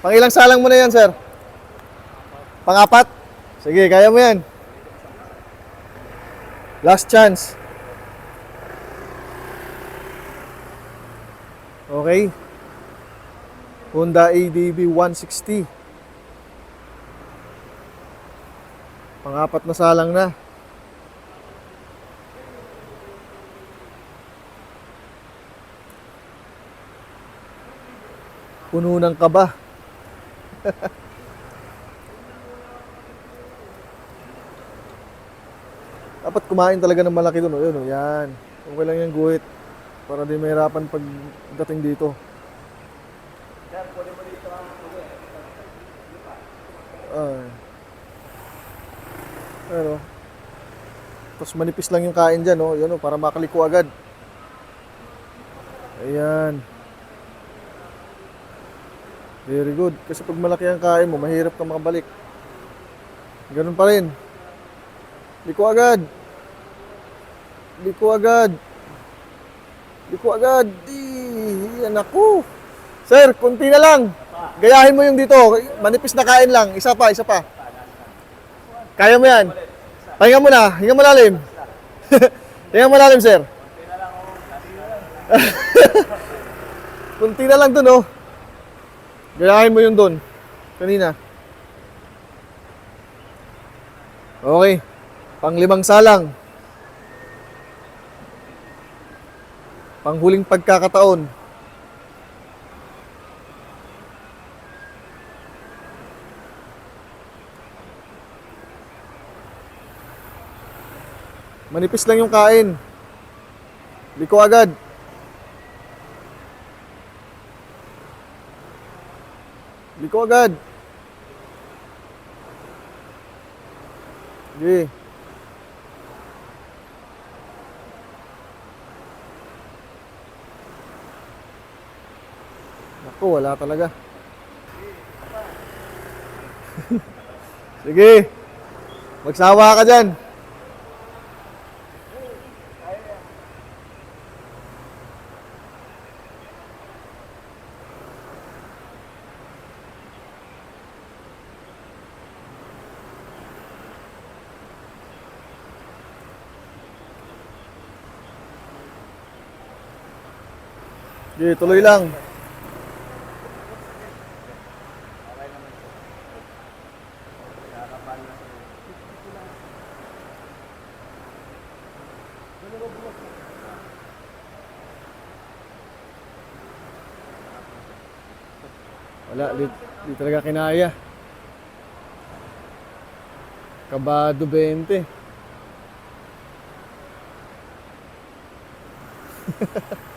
Pang ilang salang mo na yan, sir? Pang-apat? Sige, kaya mo yan. Last chance. Okay. Honda ADV 160. Pang-apat na salang na. Puno ng kaba. Dapat kumain talaga ng malaki doon. O, yun, o, yan. Okay lang yung guhit. Para di mahirapan pagdating dito. Ay. Pero, tapos manipis lang yung kain dyan, oh. Yun, oh, para makaliko agad. Ayan. Very good. Kasi pag malaki ang kain mo, mahirap ka makabalik. Ganun pa rin. Liko agad. Liko agad. Liko agad. Di, yan ako. Sir, kunti na lang. Gayahin mo yung dito. Manipis na kain lang. Isa pa, isa pa. Kaya mo yan. Pahinga mo na. Hinga malalim. Hinga malalim, sir. kunti na lang dun, oh. Gayahin mo yung dun. Kanina. Okay. Panglimang salang. Panghuling pagkakataon. Manipis lang yung kain. Liko agad. Liko agad. Sige. Naku, wala talaga. Sige. Magsawa ka dyan. Sige, tuloy lang. Wala, di, di talaga kinaya. Kabado 20.